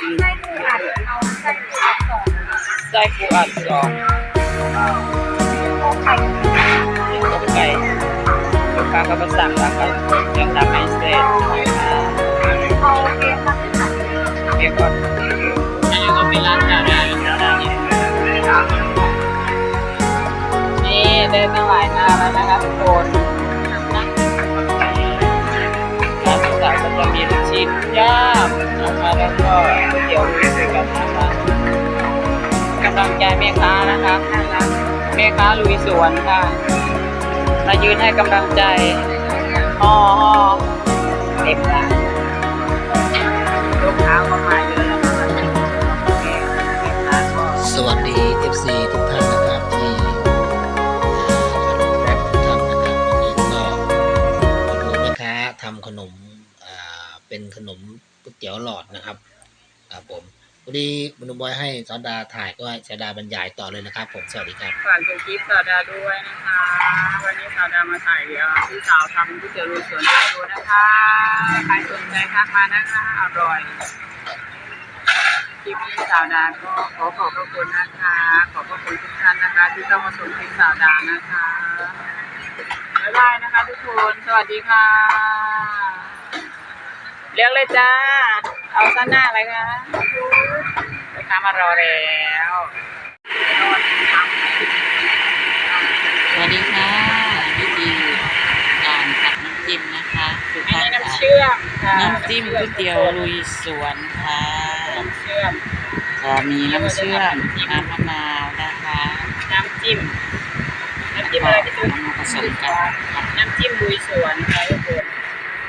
ไส้ปูอัดเอาไส้ปูอัดสองไส้ปูอัดสองโคไข่ต้มไก่ลูกค้าก็มาสั่งแล้วก็ยังทำให้เสร็จเอาเค้กมาค่ะเดี๋ยวก่อนอันนี้ก็เป็นร้านจานอาหารแล้วนะนี่ได้ตั้งหลายนาแล้วนะคะทุกคน ค้าลุยสวนค่ะมายืนให้กำลังใจห่อห่อเต็มร้านลูกค้าก็มาเยอะแล้วนะคะแม่ค้าก็สวัสดี FC ทุกท่านนะครับที่รักทุกท่านนะครับวันนี้ก็มาดูแม่ค้าทำขนมเป็นขนมก๋วยเตี๋ยวหลอดนะครับครับผม พอดีบุญบอยให้สอนดาถ่ายก็ให้สอนดาบรรยายต่อเลยนะครับ ผมสวัสดีครับฝากดูคลิปสาวดาด้วยนะคะ วันนี้สาวดามาถ่ายเดี๋ยวพี่สาวทำก๋วยเตี๋ยวรูสวนให้ดูนะคะใครสนใจทักมานะคะอร่อยคลิปนี้สาวดาก็ขอขอบพระคุณนะคะ ขอบพระคุณทุกท่านนะคะ ที่เข้ามาชมคลิปสาวดานะคะบ๊ายบายนะคะ ทุกคนสวัสดีค่ะเรียกเลยจ้า เอาสั้นหน้าอะไรคะลูกค้ามารอแล้วสวัสดีค่ะวิธีการทำน้ำจิ้มนะคะทุกอันท่านนี้น้ำค่ะเชื่อมค่ะน้ำจิ้มก๋วยเตี๋ยวลุยสวนค่ะน้ำเชื่อมจะมีน้ำเชื่อมน้ำมะนาวนะคะน้ำจิ้ม น้ำจิ้มอะไรพี่ตุ๊กเอามาผสมกันครับน้ำจิ้มลุยสวนค่ะทุกคน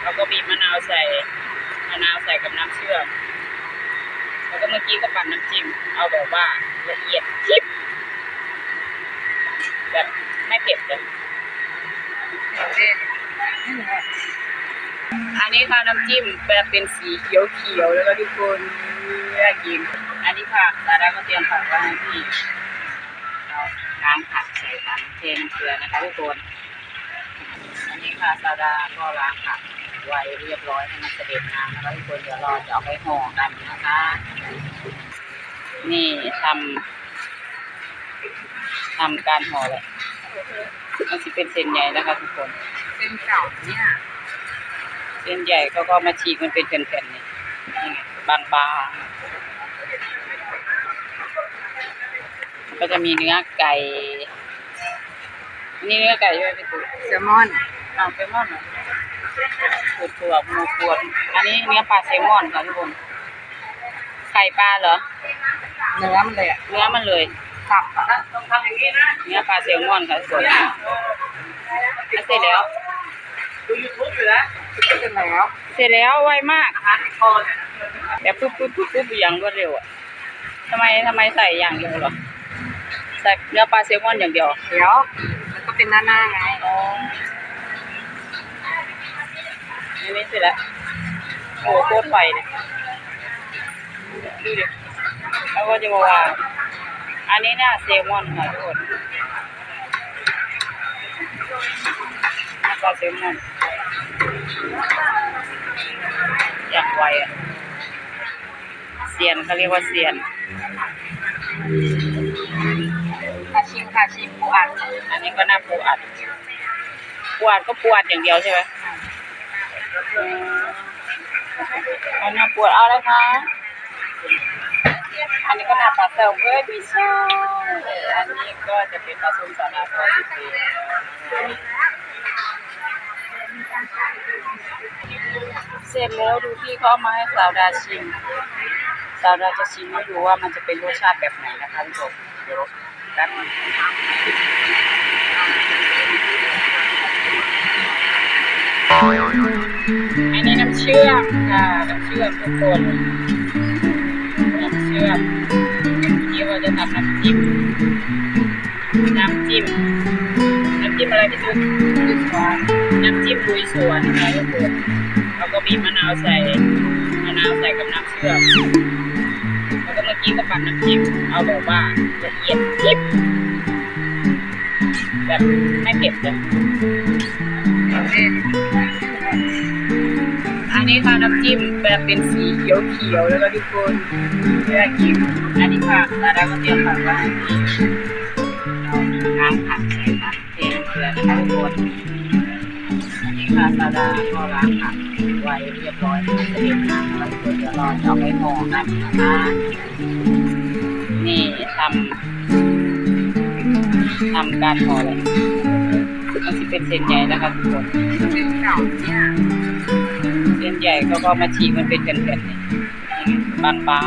เราก็บีบมะนาวใส่มะ นาวใส่กับน้ำเชื่อมแล้วก็เมื่อกี้ก็ปั่นน้ำจิ้มเอาแบบว่าละเอียดยิบแบบไม่เผ็ดเลยอันนี้ค่ะน้ำจิ้มแบบเป็นสีเขียวเขียวๆแล้วก็ทุกคนน่ากินอันนี้ค่ะดาราก็เตรียมผักไว้ให้พี่เราล้างผักใส่ถังเทน้ำเกลือนะคะทุกคนอันนี้ค่ะซาดาก็ล้างผัก ไว้เรียบร้อยให้มันเสด็จน้ำนะคะทุกคนเดี๋ยวเราจะเอาไปห่อกันนะคะ นี่ทำทำการห่อเลยมันจะเป็นเส้นใหญ่นะคะทุกคน เส้นเก่าเนี่ยเส้นใหญ่เขาก็มาฉีกมันเป็นแผ่นๆนี่นี่ไงบางๆก็จะมีเนื้อไก่อันนี่เนื้อไก่ใช่ไหมพี่ตุ๊กแซลมอนอ้าวแซลมอนเหรอ ตัวตัวหมูปวดอันนี้เนื้อปลาแซลมอนค่ะทุกคนไข่ปลาเหรอ เนื้อมันเลยอะเนื้อมันเลยสับอะต้องทำอย่างนี้นะเนื้อปลาแซลมอนค่ะทุกคนอะเสร็จแล้วดูยูทูบอยู่แล้วเสร็จแล้ว เสร็จแล้วไวมากพันคอเนี่ยแบบปุ๊บปุ๊บปุ๊บปุ๊บอย่างรวดเร็วอะทำไมทำไมใส่อย่างเดียวเหรอใส่เนื้อปลาแซลมอนอย่างเดียวเดี๋ยวแล้วก็เป็นหน้าหน้าไง อ๋ออันนี้เสร็จแล้วโอ้โหโคตรไฟเนี่ยดูดิแล้วก็จะมาวางอันนี้น่าแซลมอนค่ะทุกคนหน้าปลาแซลมอนอย่างไวอะเซียนเขาเรียกว่าเซียนคาชิมคาชิมปูอัด อันนี้ก็น่าปูอัดปูอัดก็ปูอัดอย่างเดียวใช่ไหม อืมเอาหน้าปูอัดเอาเลยคะอันนี้ก็หน้าปลาเติมเอ้ยพี่ชายอันนี้ก็จะเป็นปลาส้มสาลาทอดสิบปีเสร็จแล้วดูพี่เขาเอามาให้สาวดาชิมสาวดาจะชิมให้ดูว่ามันจะเป็นรสชาติแบบไหนนะคะทุกคนเดี๋ยวแป๊บนึงอันนี้น้ำ เชื่อมค่ะน้ำเชื่อมทุกคนน้ำเชื่อมนี่เราจะทำน้ำจิ้มน้ำจิ้มน้ำจิ้มอะไรพี่ตุ๊กน้ำจิ้มลุยสวนนะทุกคนเราก็บีมะนาวใส่มะนาวใส่กับน้ำเชื่อมแล้วก็เมื่อกี้ก็ปั่นน้ำจิ้มเอาแบบว่าละเอียดยิบแบบไม่เผ็ดเลยอั นี้ค่ะน้ำจิ้มแบบเป็นสีเขียวเขียวๆแล้วก็ทุกคนน่ากินอันนี้ค่ะดาราก็เตรียมผักไว้ให้พี่ล้างผักใส่ผักเทน้ำเกลือนะคะทุกคนอันนี้ค่ะดาราก็ล้างผักไว้เรียบร้อยค่ะจะเด็ดน้ำแล้วทุกคนเดี๋ยวรอจะเอาไปห่อกันนะคะนี่ทำทำการห่อเลยมันจะเป็นเส้นใหญ่นะคะทุกคน เป็นเก่าเนี่ยเส้นใหญ่เขาก็มาฉีกมันเป็นแผ่นๆนี่บานบา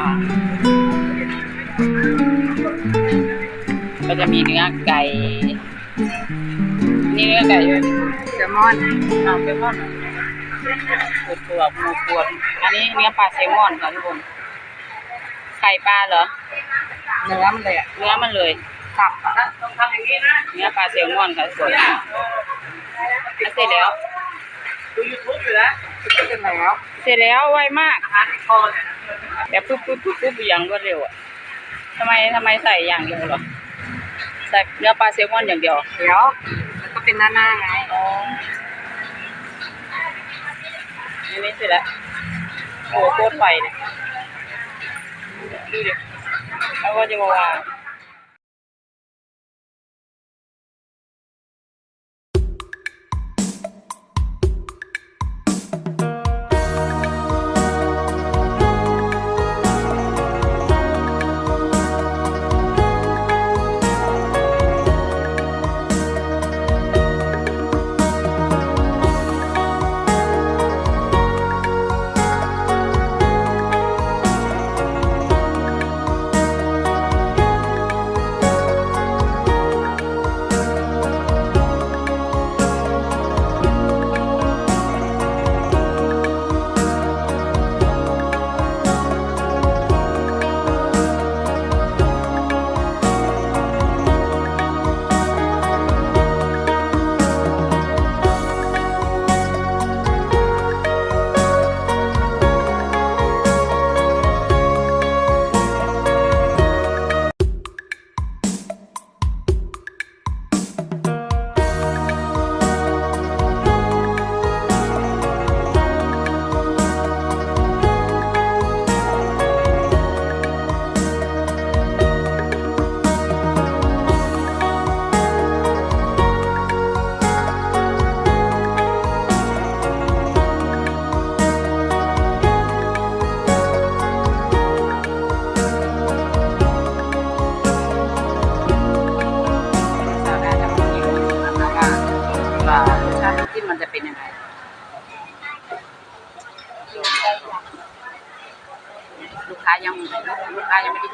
ก็จะมีเนื้อไก่นี่เนื้อไก่ด้วยแซลมอนอ่าเซลมอนปวดตัวหมูปวดอันนี้เนื้อปลาแซลมอนค่ะทุกคนไข่ปลาเหรอเนื้อมันเลยอะเนื้อมันเลยสับอะต้องทำอย่างนี้นะเนื้อปลาแซลมอนค่ะทุกคนอะเสร็จแล้วดูยูทูบอยู่นะ เสร็จแล้วเสร็จแล้วไวมากทานคอเนี่ยแบบปุ๊บปุ๊บปุ๊บปุ๊บอย่างรวดเร็วอะทำไมทำไมใส่อย่างเดียวเหรอใส่เนื้อปลาแซลมอนอย่างเดียวเดี๋ยวมันก็เป็นหน้าหน้าๆไงอ๋ออันนี้เสร็จแล้วโอ้โหโคตรไฟเลยดูดิแล้วก็จะมาวาง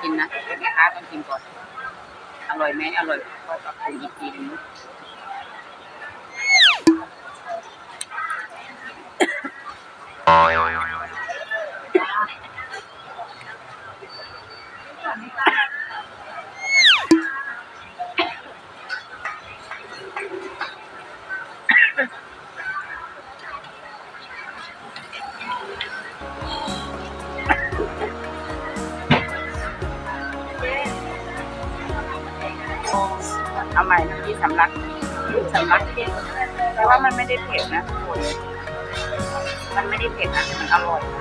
กินนะแม่ค้าต้องกินก่อน อร่อยไหมอร่อยก็ปรับปรุงอีกทีนึงโอ้ย หม่นะที่สำลักสำลักแต่ว่ามันไม่ได้เผ็ดนะทุกคนมันไม่ได้เผ็ดนะมันอร่อยน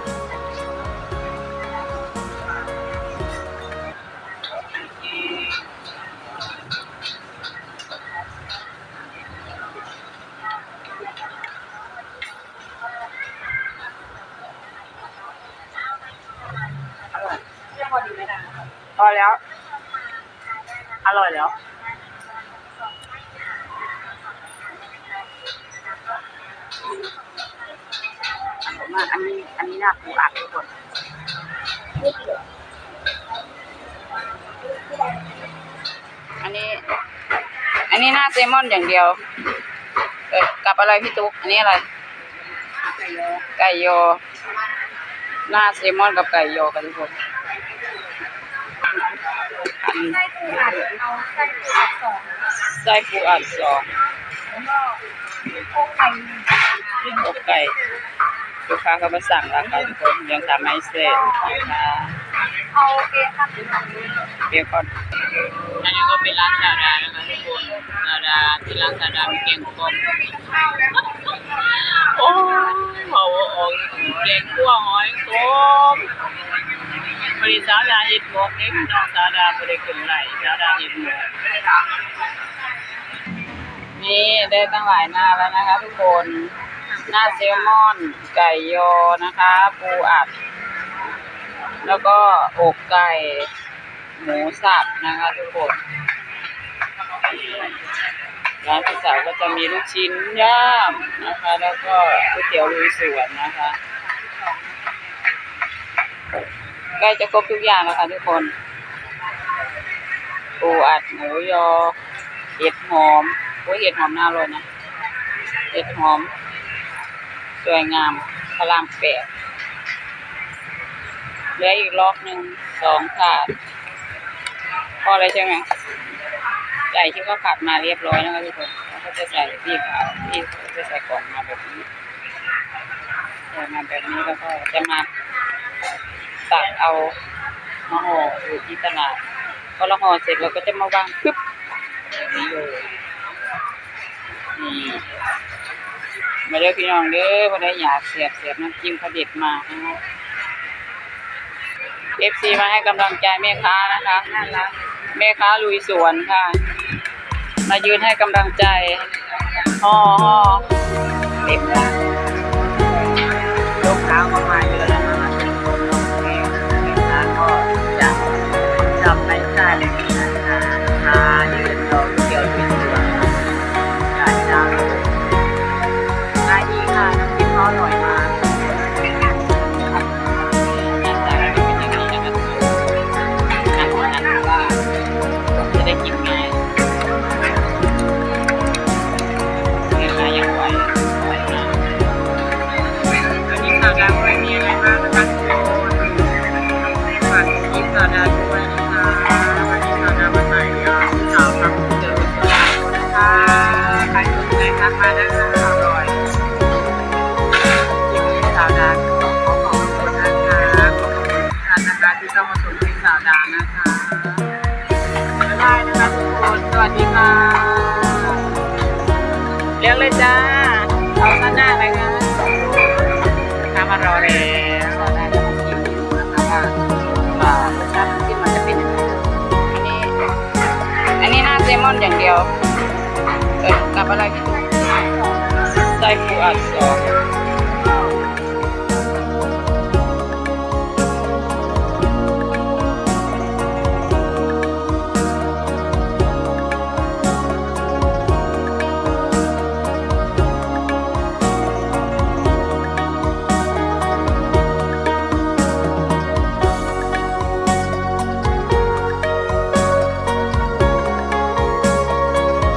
อร่อยพอแล้ว อร่อยแล้ว มากอันนี้อันนี้น่าปูอัดทุกคนอันนี้ อันนี้หน้าเซมอนอย่างเดียวเออกับอะไรพี่ตุ๊ก อันนี้อะไร ไก่โยอ หน้าเซมอนกับไก่โยอกันทุกคนไส้ปูอัดเอาไส้ปูอัดสองไส้ปูอัดสอง แล้วก็โอ้ไข่อกไก่ลูกค้าเขามาสั่งแล้วค่ะทุกคนยังทำไม่เสร็จนะคะเอาเอค่ะเบคอนอันนี้ก็เป็นร้านซาดานะคะทุกคนซาดาที่ร้านซาดามีแกงส้มโอ้เขาออกแกงคั่วหอยส้มบริษัทดาเห็ดหมกเด็กน้องซาดาบริขึ้นไหลซาดาเห็ดหมก นี่ได้ตั้งหลายหน้าแล้วนะคะ ทุกคน หน้าเซลมอน ไก่ยอนะคะ ปูอัด แล้วก็อกไก่ หมูสับนะคะ ทุกคนร้านพี่สาวก็จะมีลูกชิ้นย่างนะคะ แล้วก็ก๋วยเตี๋ยวลุยสวนนะคะใกล้จะครบทุกอย่างแล้วค่ะทุกคนปูอัดหมูยอเห็ดหอม อ้ยเห็ดหอมน่าอร่อยนะเห็ดหอม สวยงามพระรามแปดเหลืออีกล็อกหนึ่งสองถาดพอเลยใช่ไหมไก่ที่เขาขัดมาเรียบร้อยนะคะทุกคนแล้วก็จะใส่ที่ขาวที่จะใส่กล่องมาแบบนี้ใส่มาแบบนี้แล้วก็จะมาตักเอามาห่ออยู่ที่ตลาดพอเราห่อเสร็จเราก็จะมาวางปึ๊บแบบนี้เลย มาเด้อพี่น้องเด้อมาได้อยากเสียบเสียบน้ำจิ้มเขาเด็ดมานะคะเอฟซีมาให้กำลังใจแม่ค้านะคะแม่ค้าลุยสวนค่ะ มายืนให้กำลังใจห่อห่อเต็มแล้วลูกค้าก็มาเยอ เลยจ้าเอาหน้าหน้าเลยค่ะทำมารอแล้วรอได้จะมาชิมดูนะคะว่าว่ารสชาติน้ำจิ้มมันจะเป็นยังไงอันนี้ อันนี้หน้าเซลมอนอย่างเดียวเออกับอะไรพี่ตุ๊กไส้ปูอัดซอส